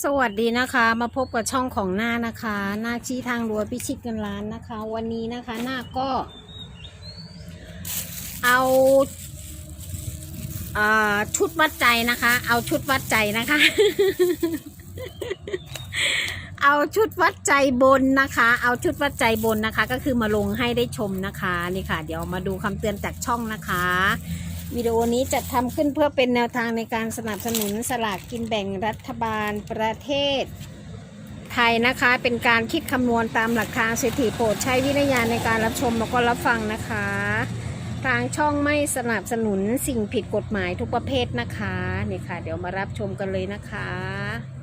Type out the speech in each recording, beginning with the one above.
สวัสดีนะคะ มาพบกับช่องของหน้านะคะหน้าชี้ทางรัวพิชิตเงินล้านนะคะ วันนี้นะคะหน้าก็ เอาอ่าชุดวัดใจนะคะ เอาชุดวัดใจนะคะ เอาชุดวัดใจบนนะคะ เอาชุดวัดใจบนนะคะ ก็คือมาลงให้ได้ชมนะคะนี่ค่ะ เดี๋ยวมาดูคำเตือนจากช่องนะคะ วิดีโอนี้จัดทำขึ้นเพื่อเป็นแนวทางในการสนับสนุนสลากกินแบ่งรัฐบาลประเทศ ไทยนะคะ เป็นการคิดคำนวณตามหลักทางสถิติโปรดใช้วิทยาณในการรับชมแล้วก็รับฟังนะคะ ทางช่องไม่สนับสนุนสิ่งผิดกฎหมายทุกประเภทนะคะนี่ค่ะ เดี๋ยวมารับชมกันเลยนะคะ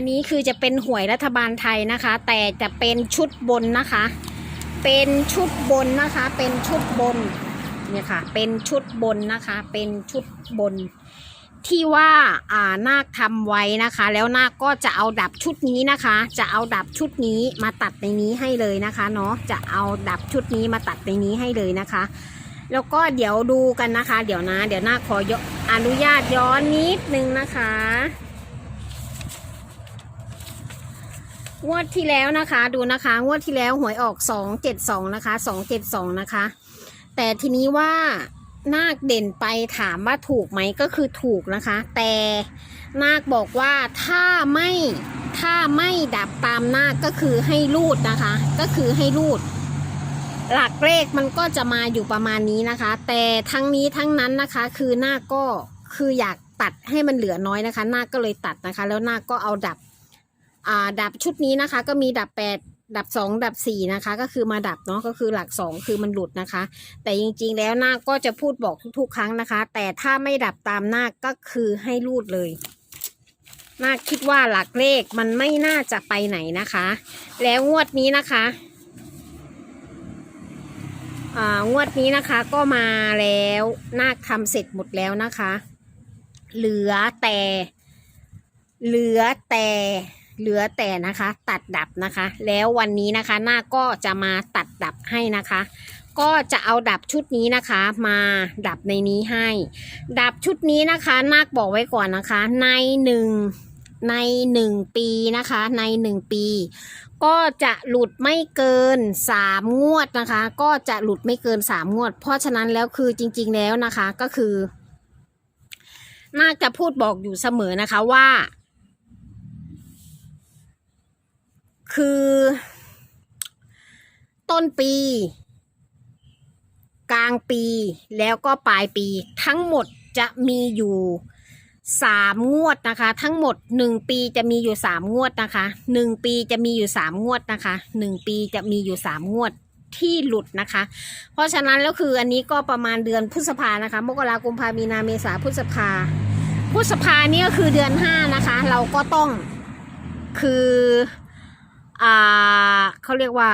อันนี้คือจะเป็นหวยรัฐบาลไทยนะคะ แต่จะเป็นชุดบนนะคะ เป็นชุดบนนะคะ เป็นชุดบนเนี่ยค่ะ เป็นชุดบนนะคะ เป็นชุดบน ที่ว่าอ่านาคทำไว้นะคะ แล้วนาคก็จะเอาดับชุดนี้นะคะ จะเอาดับชุดนี้มาตัดในนี้ให้เลยนะคะเนาะจะเอาดับชุดนี้มาตัดในนี้ให้เลยนะคะ แล้วก็เดี๋ยวดูกันนะคะ เดี๋ยวนะ เดี๋ยวนาคขอยอนุญาตย้อนนิดนึงนะคะ งวดที่แล้วนะคะดูนะคะงวดที่แล้วหวยออกสองเจ็ดสองนะคะสองเจ็ดสองนะคะ แต่ทีนี้ว่านาคเด่นไปถามว่าถูกไหมก็คือถูกนะคะ แต่นาคบอกว่าถ้าไม่ถ้าไม่ดับตามนาคก็คือให้รูดนะคะ ก็คือให้รูด หลักเลขมันก็จะมาอยู่ประมาณนี้นะคะ แต่ทั้งนี้ทั้งนั้นนะคะ คือนาคก็คืออยากตัดให้มันเหลือน้อยนะคะ นาคก็เลยตัดนะคะ แล้วนาคก็เอาดับ ดับชุดนี้นะคะ ก็มีดับแปดดับสองดับสี่นะคะ ก็คือมาดับเนาะก็คือหลักสองคือมันหลุดนะคะ แต่จริงๆแล้วนาคก็จะพูดบอกทุกๆ ครั้งนะคะ แต่ถ้าไม่ดับตามนาคก็คือให้รูดเลยนาคคิดว่าหลักเลขมันไม่น่าจะไปไหนนะคะ แล้วงวดนี้นะคะงวดนี้นะคะก็มาแล้วนาคทำเสร็จหมดแล้วนะคะ เหลือแต่ เหลือแต่ เหลือแต่นะคะตัดดับนะคะ แล้ววันนี้นะคะหน้าก็จะมาตัดดับให้นะคะ ก็จะเอาดับชุดนี้นะคะ มาดับในนี้ให้ ดับชุดนี้นะคะนาคบอกไว้ก่อนนะคะ ในหนึ่งในหนึ่งปีนะคะ ในหนึ่งปี ก็จะหลุดไม่เกินสามงวดนะคะ ก็จะหลุดไม่เกินสามงวด เพราะฉะนั้นแล้วคือจริง ๆ แล้วนะคะก็คือนาคจะพูดบอกอยู่เสมอนะคะว่า คือ ต้นปี กลางปีแล้วก็ปลายปี ทั้งหมดจะมีอยู่สามงวดนะคะ ทั้งหมดหนึ่งปีจะมีอยู่สามงวดนะคะหนึ่งปีจะมีอยู่สามงวดนะคะหนึ่งปีจะมีอยู่สามงวดที่หลุดนะคะ เพราะฉะนั้นแล้วคืออันนี้ก็ประมาณเดือนพฤษภานะคะ มกราคมกุมภามีนาเมษาพฤษภาพฤษภานี่ก็คือเดือนห้านะคะ เราก็ต้องคือ อ่าเขาเรียกว่า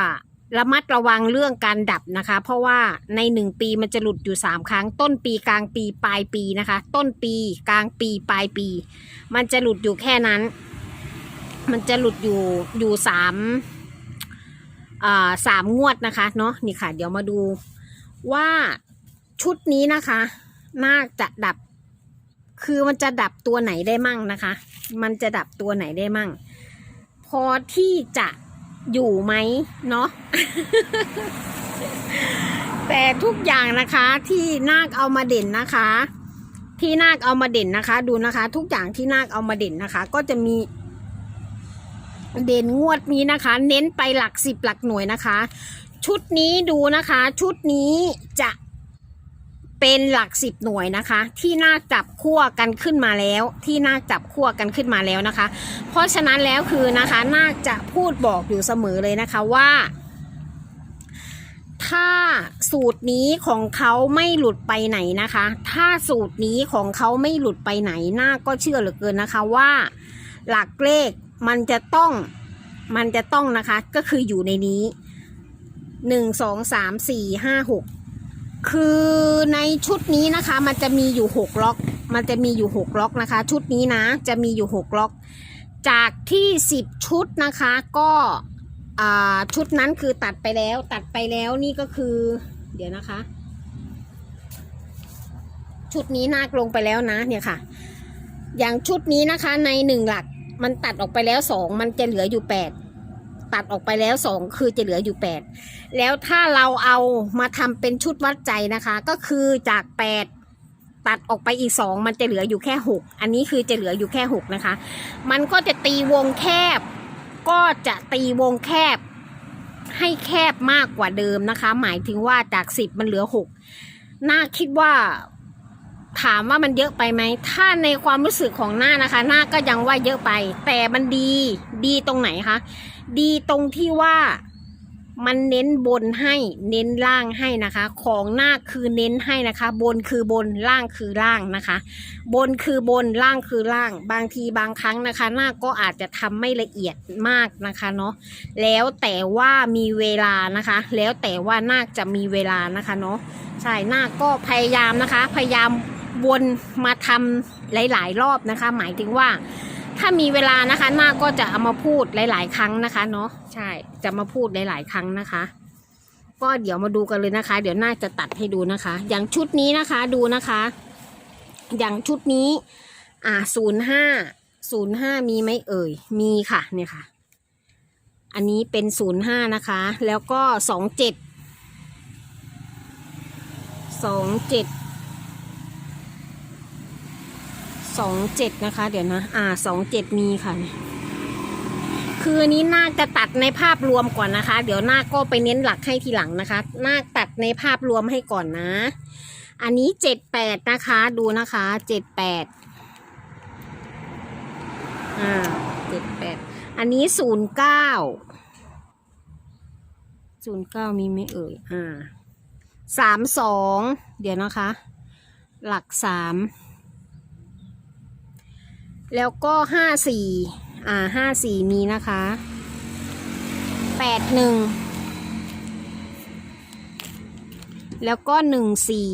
ระมัดระวังเรื่องการดับนะคะ เพราะว่าในหนึ่งปีมันจะหลุดอยู่สามครั้ง ต้นปีกลางปีปลายปีนะคะ ต้นปีกลางปีปลายปี มันจะหลุดอยู่แค่นั้น มันจะหลุดอยู่อยู่สามอ่าสามงวดนะคะเนาะนี่ค่ะ เดี๋ยวมาดูว่าชุดนี้นะคะน่าจะดับ คือมันจะดับตัวไหนได้มั่งนะคะ มันจะดับตัวไหนได้มั่ง อที่จะอยู่ไหมเนาะแต่ทุกอย่างนะคะที่นาคเอามาเด่นนะคะ ที่นาคเอามาเด่นนะคะ ดูนะคะ ทุกอย่างที่นาคเอามาเด่นนะคะ ก็จะมี เด่นงวดนี้นะคะ เน้นไปหลักสิบหลักหน่วยนะคะ ชุดนี้ดูนะคะ ชุดนี้จะ เป็นหลักสิบหน่วยนะคะ ที่น่าจับคั่วกันขึ้นมาแล้ว ที่น่าจับคั่วกันขึ้นมาแล้วนะคะ เพราะฉะนั้นแล้วคือนะคะน่าจะพูดบอกอยู่เสมอเลยนะคะว่า ถ้าสูตรนี้ของเขาไม่หลุดไปไหนนะคะ ถ้าสูตรนี้ของเขาไม่หลุดไปไหนน่าก็เชื่อเหลือเกินนะคะว่า หลักเลขมันจะต้องมันจะต้องนะคะก็คืออยู่ในนี้หนึ่งสองสามสี่ห้าหก คือในชุดนี้นะคะ มันจะมีอยู่หกล็อก มันจะมีอยู่หกล็อกนะคะ ชุดนี้นะ จะมีอยู่หกล็อก จากที่สิบชุดนะคะ ก็ชุดนั้นคือตัดไปแล้ว ตัดไปแล้วนี่ก็คือ เดี๋ยวนะคะ ชุดนี้นาคลงไปแล้วนะ เนี่ยค่ะ อย่างชุดนี้นะคะในหนึ่งหลักมันตัดออกไปแล้วสองมันจะเหลืออยู่แปด ตัดออกไปแล้วสองคือจะเหลืออยู่แปดแล้วถ้าเราเอามาทำเป็นชุดวัดใจนะคะ ก็คือจากแปดตัดออกไปอีกสองมันจะเหลืออยู่แค่หกอันนี้คือจะเหลืออยู่แค่หกนะคะ มันก็จะตีวงแคบ ก็จะตีวงแคบ ให้แคบมากกว่าเดิมนะคะ หมายถึงว่าจากสิบมันเหลือหกน่าคิดว่าถามว่ามันเยอะไปไหม ถ้าในความรู้สึกของหน้านะคะ หน้าก็ยังว่าเยอะไป แต่มันดี ดีตรงไหนคะ ดีตรงที่ว่ามันเน้นบนให้เน้นล่างให้นะคะ ของหน้าคือเน้นให้นะคะ บนคือบนล่างคือล่างนะคะ บนคือบนล่างคือล่าง บางทีบางครั้งนะคะ หน้าก็อาจจะทำไม่ละเอียดมากนะคะเนาะแล้วแต่ว่ามีเวลานะคะ แล้วแต่ว่านาคจะมีเวลานะคะเนาะใช่นาคก็พยายามนะคะ พยายามวนมาทำหลาย ๆ รอบนะคะ หมายถึงว่า ถ้ามีเวลานะคะนาก็จะเอามาพูดหลาย ๆ ครั้งนะคะ เนาะใช่ จะมาพูดหลาย ๆ ครั้งนะคะ ก็เดี๋ยวมาดูกันเลยนะคะ เดี๋ยวหน้าจะตัดให้ดูนะคะ อย่างชุดนี้นะคะดูนะคะ อย่างชุดนี้ อ่าศูนย์ห้าศูนย์ห้ามีไหมเอ่ย มีค่ะเนี่ยค่ะ อันนี้เป็นศูนย์ห้านะคะ แล้วก็สองเจ็ดสองเจ็ด สองเจ็ดนะคะ เดี๋ยวนะ อ่าสองเจ็ดมีค่ะ คืออันนี้นาจะตัดในภาพรวมก่อนนะคะ เดี๋ยวนาก็ไปเน้นหลักให้ทีหลังนะคะนาตัดในภาพรวมให้ก่อนนะ อันนี้เจ็ดแปดนะคะ ดูนะคะเจ็ดแปดอ่าเจ็ดแปดอันนี้ศูนย์เก้าศูนย์เก้ามีไหมเอ่ย อ่าสามสอง เดี๋ยวนะคะ หลักสาม แล้วก็ห้าสี่อ่าห้าสี่มีนะคะแปดหนึ่งแล้วก็หนึ่งสี่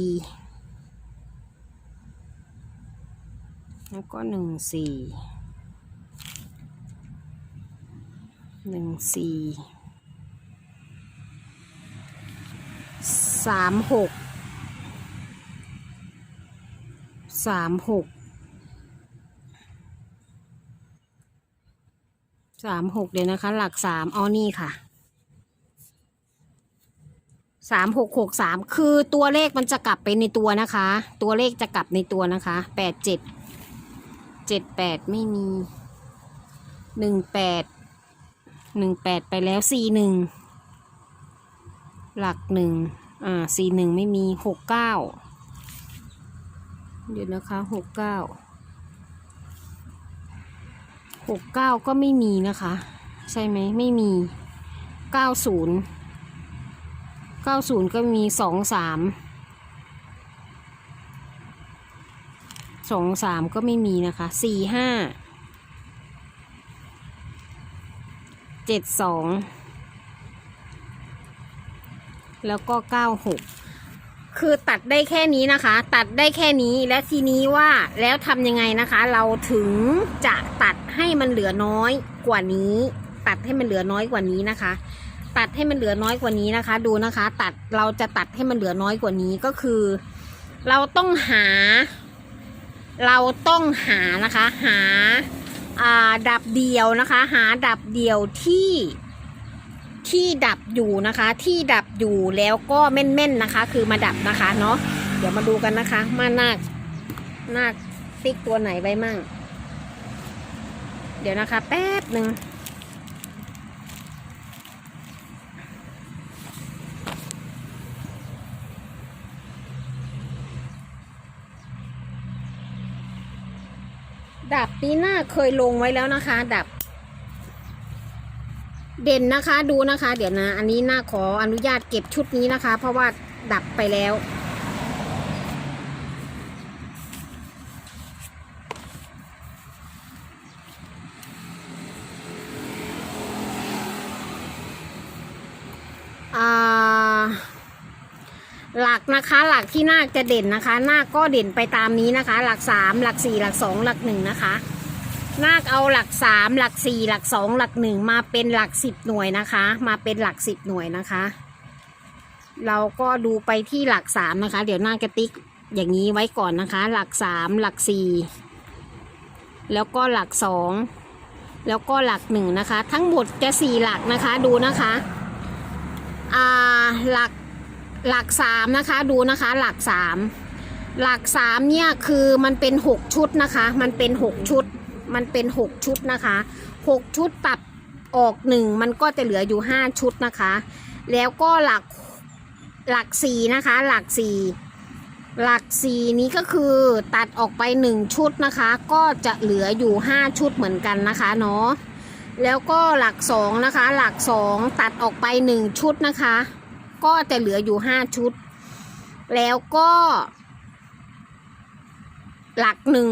แล้วก็หนึ่งสี่หนึ่งสี่สามหกสามหก สามหกเดี๋ยวนะคะ หลักสามอ๋อนี่ค่ะสามหกหกสามคือตัวเลขมันจะกลับไปในตัวนะคะ ตัวเลขจะกลับในตัวนะคะแปดเจ็ดเจ็ดแปดไม่มีหนึ่งแปดหนึ่งแปดไปแล้วสี่หนึ่งหลักหนึ่งอ่าสี่หนึ่งไม่มีหกเก้าเดี๋ยวนะคะหกเก้า หกเก้าก็ไม่มีนะคะ ใช่ไหมไม่มีเก้าศูนย์เก้าศูนย์ก็มีสองสามสองสามก็ไม่มีนะคะสี่ห้าเจ็ดสองแล้วก็เก้าหก คือตัดได้แค่นี้นะคะ ตัดได้แค่นี้และทีนี้ว่าแล้วทำยังไงนะคะ เราถึงจะตัดให้มันเหลือน้อยกว่านี้ ตัดให้มันเหลือน้อยกว่านี้นะคะ ตัดให้มันเหลือน้อยกว่านี้นะคะ ดูนะคะ ตัดเราจะตัดให้มันเหลือน้อยกว่านี้ก็คือ เราต้องหา เราต้องหานะคะ หาอ่าดับเดียวนะคะ หาดับเดียวที่ ที่ดับอยู่นะคะ ที่ดับอยู่แล้วก็แม่นๆนะคะ คือมาดับนะคะเนาะเดี๋ยวมาดูกันนะคะมานาคนาคติ๊กตัวไหนไว้มั่ง เดี๋ยวนะคะ แป๊บหนึ่งดับปีหน้าเคยลงไว้แล้วนะคะ ดับ เด่นนะคะดูนะคะ เดี๋ยวนะ อันนี้น้าขออนุญาตเก็บชุดนี้นะคะ เพราะว่าดับไปแล้ว หลักนะคะ หลักที่นาคจะเด่นนะคะ นาคก็เด่นไปตามนี้นะคะ หลักสามหลักสี่หลักสองหลักหนึ่งนะคะ นาคเอาหลักสามหลักสี่หลักสองหลักหนึ่งมาเป็นหลักสิบหน่วยนะคะ มาเป็นหลักสิบหน่วยนะคะ เราก็ดูไปที่หลักสามนะคะ เดี๋ยวนาคจะติ๊กอย่างนี้ไว้ก่อนนะคะ หลักสามหลักสี่แล้วก็หลักสองแล้วก็หลักหนึ่งนะคะ ทั้งหมดจะสี่หลักนะคะดูนะคะอ่าหลักหลักสามนะคะดูนะคะ หลักสามหลักสามเนี่ยคือมันเป็นหกชุดนะคะ มันเป็นหกชุด มันเป็นหกชุดนะคะหกชุดตัดออกหนึ่งมันก็จะเหลืออยู่ห้าชุดนะคะ แล้วก็หลักหลักสี่นะคะ หลักสี่หลักสี่นี้ก็คือตัดออกไปหนึ่งชุดนะคะ ก็จะเหลืออยู่ห้าชุดเหมือนกันนะคะเนาะแล้วก็หลักสองนะคะ หลักสองตัดออกไปหนึ่งชุดนะคะ ก็จะเหลืออยู่ห้าชุด แล้วก็ หลักหนึ่ง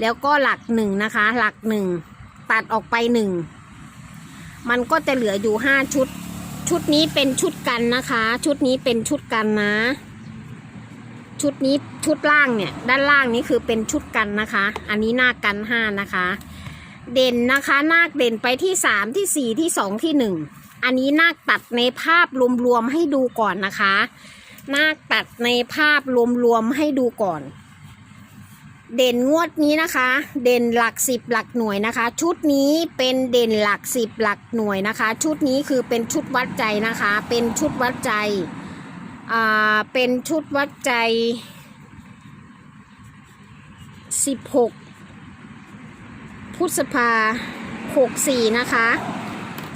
แล้วก็หลักหนึ่งนะคะ หลักหนึ่งตัดออกไปหนึ่งมันก็จะเหลืออยู่ห้าชุด ชุดนี้เป็นชุดกันนะคะ ชุดนี้เป็นชุดกันนะ ชุดนี้ชุดล่างเนี่ย ด้านล่างนี้คือเป็นชุดกันนะคะ อันนี้หน้ากันห้านะคะ เด่นนะคะนาคเด่นไปที่สามที่สี่ที่สองที่หนึ่งอันนี้นาคตัดในภาพรวมๆให้ดูก่อนนะคะนาคตัดในภาพรวมๆให้ดูก่อน เด่นงวดนี้นะคะ เด่นหลักสิบหลักหน่วยนะคะ ชุดนี้เป็นเด่นหลักสิบหลักหน่วยนะคะ ชุดนี้คือเป็นชุดวัดใจนะคะ เป็นชุดวัดใจอ่าเป็นชุดวัดใจสิบหกพฤษภาหกสี่นะคะ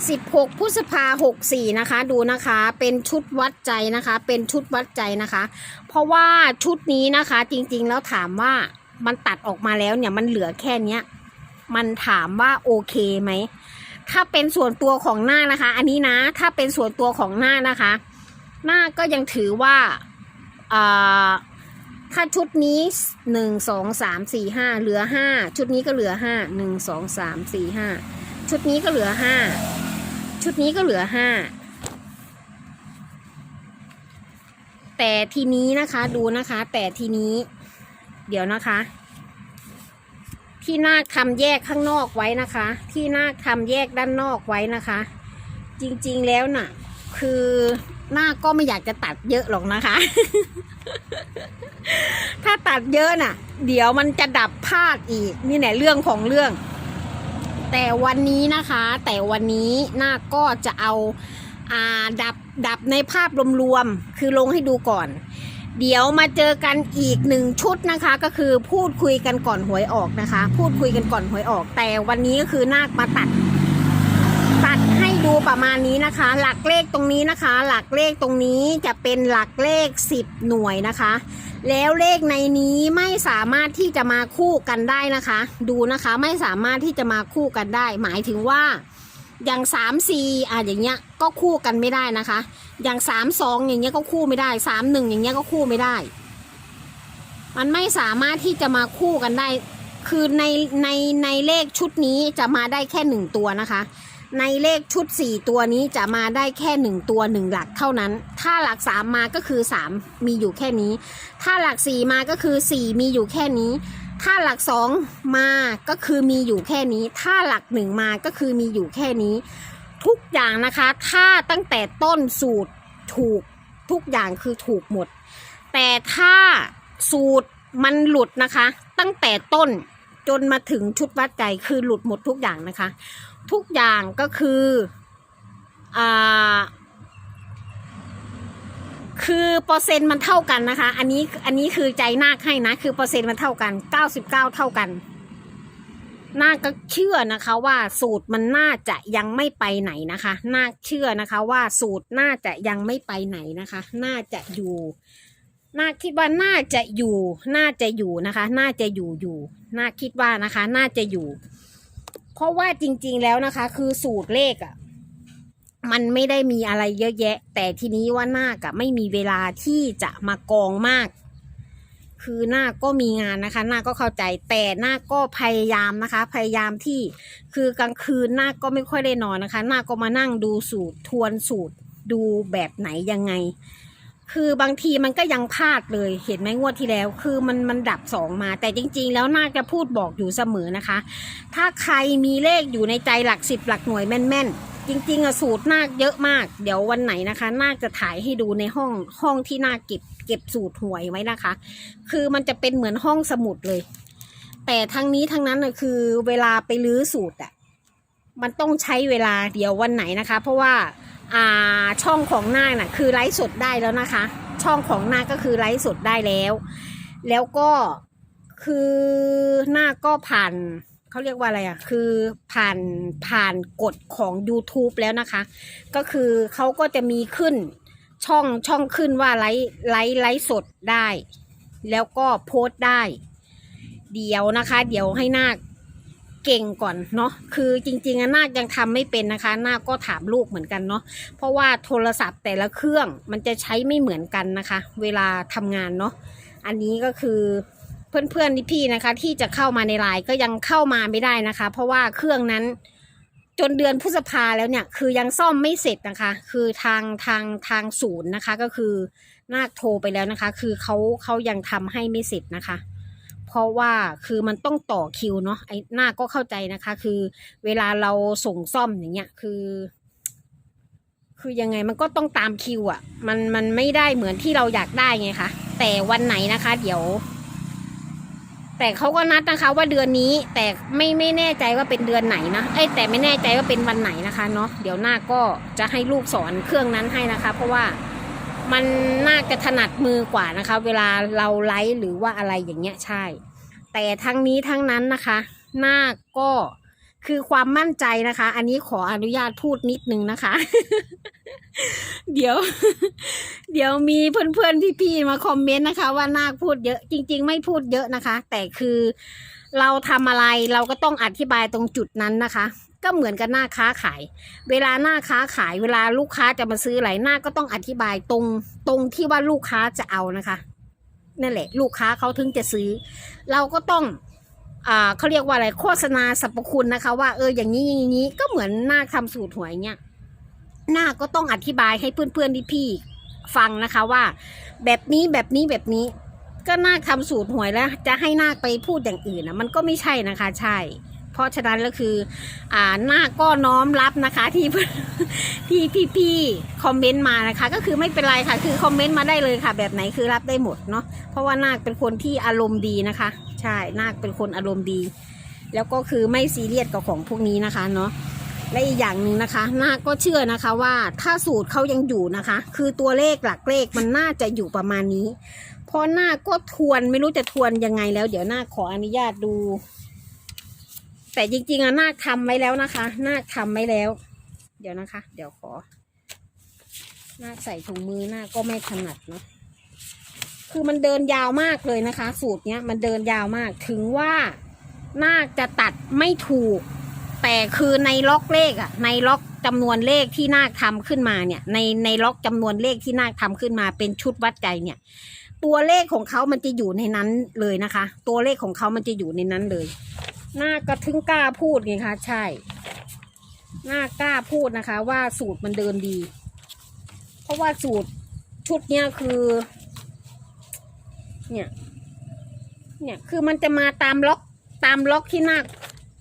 16พฤษภา64นะคะ ดูนะคะ เป็นชุดวัดใจนะคะ เป็นชุดวัดใจนะคะ เพราะว่าชุดนี้นะคะจริงๆแล้วถามว่า มันตัดออกมาแล้วเนี่ยมันเหลือแค่เนี้ย มันถามว่าโอเคไหม ถ้าเป็นส่วนตัวของหน้านะคะ อันนี้นะ ถ้าเป็นส่วนตัวของหน้านะคะ หน้าก็ยังถือว่าอ่าถ้าชุดนี้หนึ่งสองสามสี่ห้าเหลือห้าชุดนี้ก็เหลือห้าหนึ่งสองสามสี่ห้าชุดนี้ก็เหลือห้าชุดนี้ก็เหลือห้าแต่ทีนี้นะคะดูนะคะ แต่ทีนี้ เดี๋ยวนะคะ ที่นาคทำแยกข้างนอกไว้นะคะ ที่นาคทำแยกด้านนอกไว้นะคะ จริงๆแล้วน่ะ คือนาก็ไม่อยากจะตัดเยอะหรอกนะคะ ถ้าตัดเยอะน่ะ เดี๋ยวมันจะดับพลาดอีก นี่แหละเรื่องของเรื่อง แต่วันนี้นะคะ แต่วันนี้นาก็จะเอาอ่าดับดับในภาพรวมๆ คือลงให้ดูก่อน เดี๋ยวมาเจอกันอีกหนึ่งชุดนะคะ ก็คือพูดคุยกันก่อนหวยออกนะคะ พูดคุยกันก่อนหวยออก แต่วันนี้ก็คือนาคมาตัด ตัดให้ดูประมาณนี้นะคะ หลักเลขตรงนี้นะคะ หลักเลขตรงนี้จะเป็นหลักเลข 10 หน่วยนะคะ แล้วเลขในนี้ไม่สามารถที่จะมาคู่กันได้นะคะ ดูนะคะไม่สามารถที่จะมาคู่กันได้ หมายถึงว่า อย่างสามสี่อะอย่างเงี้ยก็คู่กันไม่ได้นะคะ อย่างสามสองอย่างเงี้ยก็คู่ไม่ได้สามหนึ่งอย่างเงี้ยก็คู่ไม่ได้ มันไม่สามารถที่จะมาคู่กันได้ คือในในในเลขชุดนี้จะมาได้แค่หนึ่งตัวนะคะ ในเลขชุดสี่ตัวนี้จะมาได้แค่หนึ่งตัวหนึ่งหลักเท่านั้น ถ้าหลักสามมาก็คือสามมีอยู่แค่นี้ ถ้าหลักสี่มาก็คือสี่มีอยู่แค่นี้ ถ้าหลักสองมาก็คือมีอยู่แค่นี้ ถ้าหลักหนึ่งมาก็คือมีอยู่แค่นี้ ทุกอย่างนะคะ ถ้าตั้งแต่ต้นสูตรถูกทุกอย่างคือถูกหมด แต่ถ้าสูตรมันหลุดนะคะ ตั้งแต่ต้นจนมาถึงชุดวัดใจคือหลุดหมดทุกอย่างนะคะ ทุกอย่างก็คืออ่า คือเปอร์เซ็นต์มันเท่ากันนะคะ อันนี้อันนี้คือใจนาคให้นะ คือเปอร์เซ็นต์มันเท่ากันเก้าสิบเก้าเท่ากันนาคก็เชื่อนะคะว่าสูตรมันน่าจะยังไม่ไปไหนนะคะนาคเชื่อนะคะว่าสูตรน่าจะยังไม่ไปไหนนะคะ น่าจะอยู่นาคคิดว่าน่าจะอยู่ น่าจะอยู่นะคะ น่าจะอยู่อยู่นาคคิดว่านะคะ น่าจะอยู่ เพราะว่าจริง ๆแล้วนะคะ คือสูตรเลขอะ่ะ มันไม่ได้มีอะไรเยอะแยะ แต่ทีนี้ว่านาคอะไม่มีเวลาที่จะมากองมาก คือหน้าก็มีงานนะคะ หน้าก็เข้าใจแต่หน้าก็พยายามนะคะ พยายามที่คือกลางคืนหน้าก็ไม่ค่อยได้นอนนะคะ หน้าก็มานั่งดูสูตรทวนสูตรดูแบบไหนยังไง คือบางทีมันก็ยังพลาดเลย เห็นไหมงวดที่แล้ว คือมันมันดับสองมา แต่จริง ๆ แล้วน่าจะพูดบอกอยู่เสมอนะคะ ถ้าใครมีเลขอยู่ในใจหลักสิบหลักหน่วยแม่นๆ จริงๆอะสูตรนาคเยอะมาก เดี๋ยววันไหนนะคะ นาคจะถ่ายให้ดูในห้องห้องที่นาคเก็บเก็บสูตรหวยไว้นะคะ คือมันจะเป็นเหมือนห้องสมุดเลย แต่ทั้งนี้ทั้งนั้นนะคือเวลาไปรื้อสูตรอะมันต้องใช้เวลาเดี๋ยววันไหนนะคะ เพราะว่าอ่าช่องของนาคน่ะคือไลฟ์สดได้แล้วนะคะ ช่องของนาคก็คือไลฟ์สดได้แล้ว แล้วก็คือนาคก็ผ่าน เขาเรียกว่าอะไรอะ คือผ่านผ่านกฎของ YouTube แล้วนะคะ ก็คือเขาก็จะมีขึ้นช่องช่องขึ้นว่าไลฟ์ไลฟ์ไลฟ์สดได้ แล้วก็โพสต์ได้ เดี๋ยวนะคะ เดี๋ยวให้นาคเก่งก่อนเนาะคือจริงๆอะนาคยังทำไม่เป็นนะคะ นาคก็ถามลูกเหมือนกันเนาะเพราะว่าโทรศัพท์แต่ละเครื่องมันจะใช้ไม่เหมือนกันนะคะ เวลาทำงานเนาะอันนี้ก็คือ เพื่อนๆพี่ๆนะคะ ที่จะเข้ามาในไลน์ก็ยังเข้ามาไม่ได้นะคะ เพราะว่าเครื่องนั้นจนเดือนพฤษภาแล้วเนี่ยคือยังซ่อมไม่เสร็จนะคะ คือทางทางทางศูนย์นะคะ ก็คือนาคโทรไปแล้วนะคะ คือเขาเขายังทำให้ไม่เสร็จนะคะ เพราะว่าคือมันต้องต่อคิวเนาะไอ้หน้าก็เข้าใจนะคะ คือเวลาเราส่งซ่อมอย่างเงี้ยคือ คือยังไงมันก็ต้องตามคิวอะ่ะ มันมันไม่ได้เหมือนที่เราอยากได้ไงคะแต่วันไหนนะคะ เดี๋ยว แต่เขาก็นัดนะคะว่าเดือนนี้แต่ไม่ไม่แน่ใจว่าเป็นเดือนไหนนะเอ้ยแต่ไม่แน่ใจว่าเป็นวันไหนนะคะเนาะเดี๋ยวหน้าก็จะให้ลูกสอนเครื่องนั้นให้นะคะ เพราะว่ามันน่าจะถนัดมือกว่านะคะ เวลาเราไลฟ์หรือว่าอะไรอย่างเงี้ยใช่ แต่ทั้งนี้ทั้งนั้นนะคะ หน้าก็ คือความมั่นใจนะคะ อันนี้ขออนุญาตพูดนิดนึงนะคะ เดี๋ยว เดี๋ยวมีเพื่อนๆพี่ๆมาคอมเมนต์นะคะ ว่านาคพูดเยอะ จริง ๆ ไม่พูดเยอะนะคะ แต่คือเราทำอะไรเราก็ต้องอธิบายตรงจุดนั้นนะคะ ก็เหมือนกับหน้าค้าขาย เวลาหน้าค้าขาย เวลาลูกค้าจะมาซื้ออะไรหน้าก็ต้องอธิบายตรงตรงที่ว่าลูกค้าจะเอานะคะนั่นแหละ ลูกค้าเขาถึงจะซื้อ เราก็ต้อง อ่าเขาเรียกว่าอะไรโฆษณาสรรพคุณนะคะ ว่าเอออย่างนี้อย่างนี้ก็เหมือนหน้าทำสูตรหวยเนี่ยหน้าก็ต้องอธิบายให้เพื่อนๆพี่ๆฟังนะคะว่า แบบนี้แบบนี้แบบนี้ ก็น้าคทำสูตรหวยแล้ว จะให้น้าไปพูดอย่างอื่นนะมันก็ไม่ใช่นะคะ ใช่ เพราะฉะนั้นก็คือ อ่านาก็น้อมรับนะคะที่ที่พี่ๆคอมเมนต์มานะคะ ก็คือไม่เป็นไรค่ะ คือคอมเมนต์มาได้เลยค่ะ แบบไหนคือรับได้หมดเนาะเพราะว่านาคเป็นคนที่อารมณ์ดีนะคะ ใช่นาคเป็นคนอารมณ์ดี แล้วก็คือไม่ซีเรียสกับของพวกนี้นะคะเนาะและอีกอย่างหนึ่งนะคะนาคก็เชื่อนะคะว่าถ้าสูตรเขายังอยู่นะคะ คือตัวเลขหลักเลขมันน่าจะอยู่ประมาณนี้พราะนาคก็ทวนไม่รู้จะทวนยังไงแล้ว เดี๋ยวนาคขออนุญาตดู แต่จริงๆอะนาคทำไว้แล้วนะคะนาคทำไว้แล้ว เดี๋ยวนะคะ เดี๋ยวขอนาคใส่ถุงมือนาคก็ไม่ถนัดเนาะ คือมันเดินยาวมากเลยนะคะ สูตรเนี้ยมันเดินยาวมากถึงว่านาคจะตัดไม่ถูก แต่คือในล็อกเลขอะในล็อกจำนวนเลขที่นาคทำขึ้นมาเนี่ย ในในล็อกจำนวนเลขที่นาคทำขึ้นมาเป็นชุดวัดใจเนี่ย ตัวเลขของเขามันจะอยู่ในนั้นเลยนะคะ ตัวเลขของเขามันจะอยู่ในนั้นเลยน่ากระทึงกล้าพูดไงคะใช่น่ากล้าพูดนะคะ ว่าสูตรมันเดินดี เพราะว่าสูตรชุดเนี้ยคือ เนี่ย เนี่ยคือมันจะมาตามล็อกตามล็อกที่นาค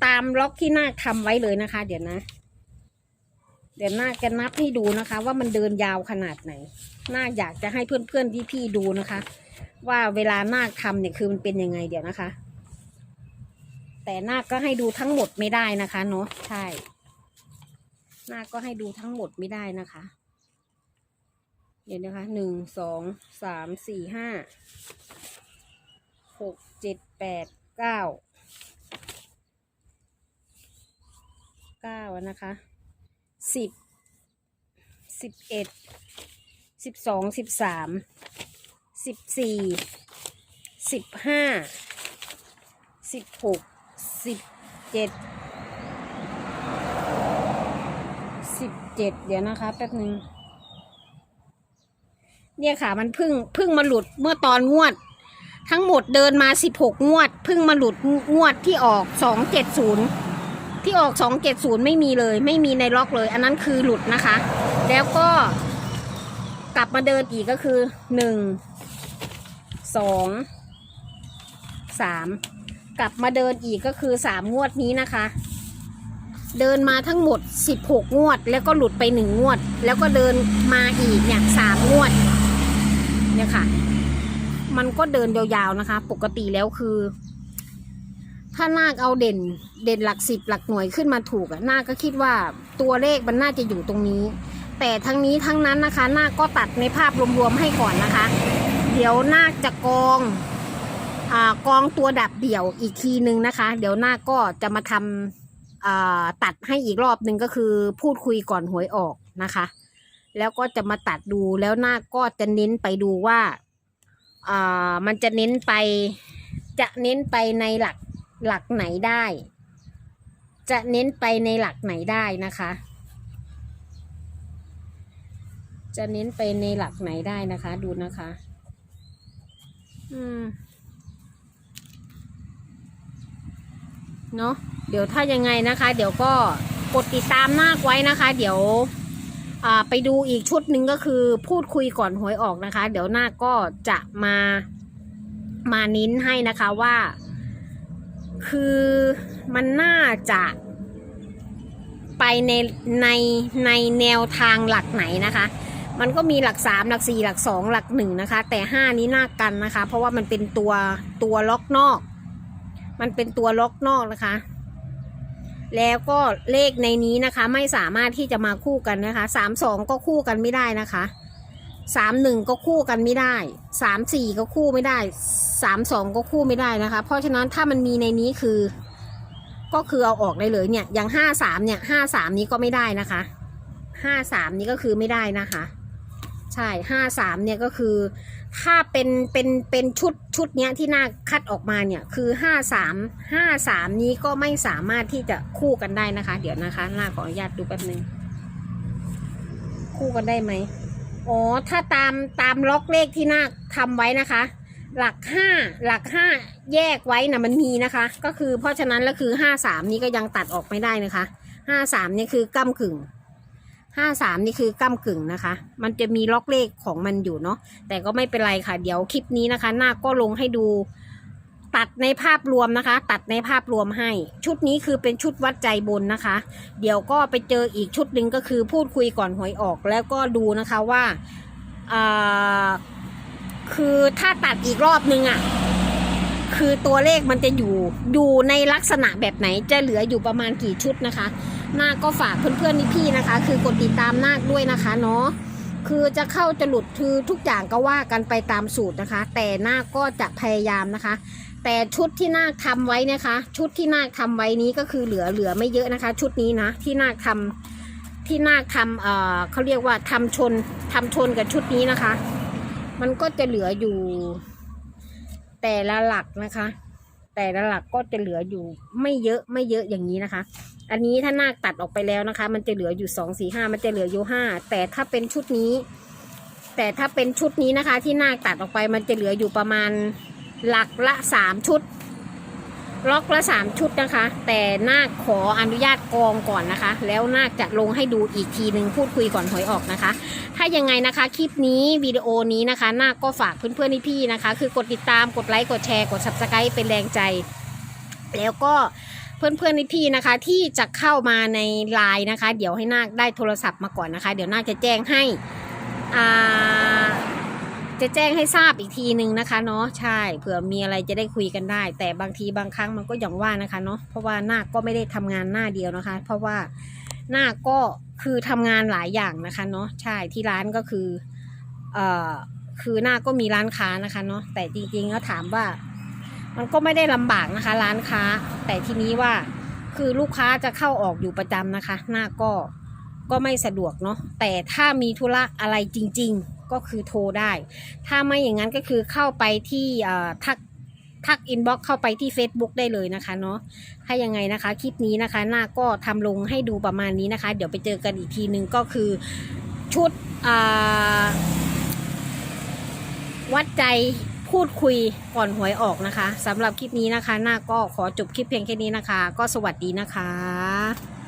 ตามล็อกที่นาคทำไว้เลยนะคะ เดี๋ยวนะ เดี๋ยวนาคจะนับให้ดูนะคะ ว่ามันเดินยาวขนาดไหนนาคอยากจะให้เพื่อนๆพี่ๆดูนะคะ ว่าเวลานาคทำเนี่ยคือมันเป็นยังไงเดี๋ยวนะคะ แต่นาคก็ให้ดูทั้งหมดไม่ได้นะคะเนาะใช่นาคก็ให้ดูทั้งหมดไม่ได้นะคะ เดี๋ยวนะคะหนึ่งสองสามสี่ห้าหกเจ็ดแปดเก้าเก้านะคะสิบสิบเอ็ดสิบสองสิบสามสิบสี่สิบห้าสิบหกสิบเจ็ดสิบเจ็ดเดี๋ยวนะคะแป๊บหนึ่ง เนี่ยค่ะ มันพึ่งพึ่งมาหลุดเมื่อตอนงวด ทั้งหมดเดินมาสิบหกงวดพึ่งมาหลุดงวดที่ออกสองเจ็ดศูนย์ที่ออกสองเจ็ดศูนย์ไม่มีเลย ไม่มีในล็อกเลย อันนั้นคือหลุดนะคะ แล้วก็กลับมาเดินอีกก็คือหนึ่งสองสามกลับมาเดินอีกก็คือสามงวดนี้นะคะ เดินมาทั้งหมดสิบหกงวด แล้วก็หลุดไปหนึ่งงวด แล้วก็เดินมาอีกเนี่ยสามงวด เนี่ยค่ะ มันก็เดินยาวๆนะคะ ปกติแล้วคือ ถ้านาคเอาเด่น เด่นหลักสิบหลักหน่วยขึ้นมาถูกอะนาคก็คิดว่าตัวเลขมันน่าจะอยู่ตรงนี้ แต่ทั้งนี้ทั้งนั้นนะคะนาคก็ตัดในภาพรวมๆให้ก่อนนะคะ เดี๋ยวนาคจะกองอกองตัวดับเดี่ยวอีกทีนึงนะคะ เดี๋ยวนาคก็จะมาทำตัดให้อีกรอบหนึ่งก็คือพูดคุยก่อนหวยออกนะคะ แล้วก็จะมาตัดดูแล้วหน้าก็จะเน้นไปดูว่าอ่ามันจะเน้นไป จะเน้นไปในหลักหลักไหนได้ จะเน้นไปในหลักไหนได้นะคะ จะเน้นไปในหลักไหนได้นะคะ ดูนะคะ อืมเนาะเดี๋ยวถ้ายังไงนะคะ เดี๋ยวก็กดติดตามนาคไว้นะคะ เดี๋ยว ไปดูอีกชุดหนึ่งก็คือพูดคุยก่อนหวยออกนะคะ เดี๋ยวหน้าก็จะมามานิ้นให้นะคะว่า คือมันน่าจะไปในในในแนวทางหลักไหนนะคะ มันก็มีหลักสามหลักสี่หลักสองหลักหนึ่งนะคะ แต่ห้านี้น่ากันนะคะ เพราะว่ามันเป็นตัวตัวล็อกนอก มันเป็นตัวล็อกนอกนะคะ แล้วก็เลขในนี้นะคะ ไม่สามารถที่จะมาคู่กันนะคะสามสองก็คู่กันไม่ได้นะคะสามหนึ่งก็คู่กันไม่ได้สามสี่ก็คู่ไม่ได้สามสองก็คู่ไม่ได้นะคะ เพราะฉะนั้นถ้ามันมีในนี้คือ ก็คือเอาออกได้เลยเนี่ย อย่างห้าสามเนี่ยห้าสามนี้ก็ไม่ได้นะคะห้าสามนี้ก็คือไม่ได้นะคะ ใช่ห้าสามเนี่ยก็คือ ถ้าเป็นเป็นเป็นชุดชุดเนี้ยที่หน้าคัดออกมาเนี่ยคือห้าสามห้าสามนี้ก็ไม่สามารถที่จะคู่กันได้นะคะ เดี๋ยวนะคะหน้าขออนุญาตดูแป๊บนึงคู่กันได้ไหมอ๋อถ้าตามตามล็อกเลขที่หน้าทำไว้นะคะ หลักห้าหลักห้าแยกไว้นะมันมีนะคะ ก็คือเพราะฉะนั้นแล้วคือห้าสามนี้ก็ยังตัดออกไม่ได้นะคะห้าสามนี่คือก้ากึ่ง ห้าสามนี่คือก้ากึ่งนะคะ มันจะมีล็อกเลขของมันอยู่เนาะ แต่ก็ไม่เป็นไรค่ะ เดี๋ยวคลิปนี้นะคะ หน้าก็ลงให้ดูตัดในภาพรวมนะคะ ตัดในภาพรวมให้ ชุดนี้คือเป็นชุดวัดใจบนนะคะ เดี๋ยวก็ไปเจออีกชุดหนึ่งก็คือพูดคุยก่อนหวยออกแล้วก็ดูนะคะว่าคือถ้าตัดอีกรอบนึงอะ่ะคือตัวเลขมันจะอยู่อยู่ในลักษณะแบบไหนจะเหลืออยู่ประมาณกี่ชุดนะคะ นาคก็ฝากเพื่อนๆพี่ๆนะคะ คือกดติดตามนาคด้วยนะคะเนาะคือจะเข้าจะหลุดคือทุกอย่างก็ว่ากันไปตามสูตรนะคะ แต่นาคก็จะพยายามนะคะ แต่ชุดที่นาคทำไว้นะคะ ชุดที่นาคทำไว้นี้ก็คือเหลือเหลือไม่เยอะนะคะ ชุดนี้นะที่นาคทำที่นาคทำเอ่อเขาเรียกว่าทำชนทำชนกับชุดนี้นะคะ มันก็จะเหลืออยู่แต่ละหลักนะคะ แต่ละหลักก็จะเหลืออยู่ไม่เยอะไม่เยอะอย่างนี้นะคะ อันนี้ถ้านาคตัดออกไปแล้วนะคะ มันจะเหลืออยู่สองสี่ห้ามันจะเหลืออยู่ห้าแต่ถ้าเป็นชุดนี้ แต่ถ้าเป็นชุดนี้นะคะ ที่นาคตัดออกไปมันจะเหลืออยู่ประมาณหลักละสามชุด ล็อกละสามชุดนะคะ แต่นาคขออนุญาตกองก่อนนะคะ แล้วนาคจะลงให้ดูอีกทีหนึ่งพูดคุยก่อนหวยออกนะคะ ถ้ายังไงนะคะคลิปนี้วิดีโอนี้นะคะ นาคก็ฝากเพื่อนๆพี่ๆนะคะ คือกดติดตามกดไลค์กดแชร์กด subscribe เป็นแรงใจ แล้วก็เพื่อนๆพี่ๆนะคะ ที่จะเข้ามาในไลน์นะคะ เดี๋ยวให้นาคได้โทรศัพท์มาก่อนนะคะ เดี๋ยวนาคจะแจ้งให้อ่า จะแจ้งให้ทราบอีกทีหนึ่งนะคะ เนาะใช่เผื่อมีอะไรจะได้คุยกันได้ แต่บางทีบางครั้งมันก็อย่างว่านะคะเนาะเพราะว่าหน้าก็ไม่ได้ทำงานหน้าเดียวนะคะ เพราะว่าหน้าก็คือทำงานหลายอย่างนะคะเนาะใช่ที่ร้านก็คือเอ่อคือหน้าก็มีร้านค้านะคะเนาะแต่จริงๆก็ถามว่า มันก็ไม่ได้ลำบากนะคะ ร้านค้า แต่ทีนี้ว่าคือลูกค้าจะเข้าออกอยู่ประจำนะคะ หน้าก็ก็ไม่สะดวกเนาะแต่ถ้ามีธุระอะไรจริง ๆ ก็คือโทรได้ ถ้าไม่อย่างนั้นก็คือเข้าไปที่ทักทักอินบ็อกเข้าไปที่ Facebook ได้เลยนะคะเนาะถ้ายังไงนะคะคลิปนี้นะคะ หน้าก็ทำลงให้ดูประมาณนี้นะคะ เดี๋ยวไปเจอกันอีกทีนึงก็คือชุดวัดใจพูดคุยก่อนหวยออกนะคะสำหรับคลิปนี้นะคะ หน้าก็ขอจบคลิปเพียงแค่นี้นะคะ ก็สวัสดีนะคะ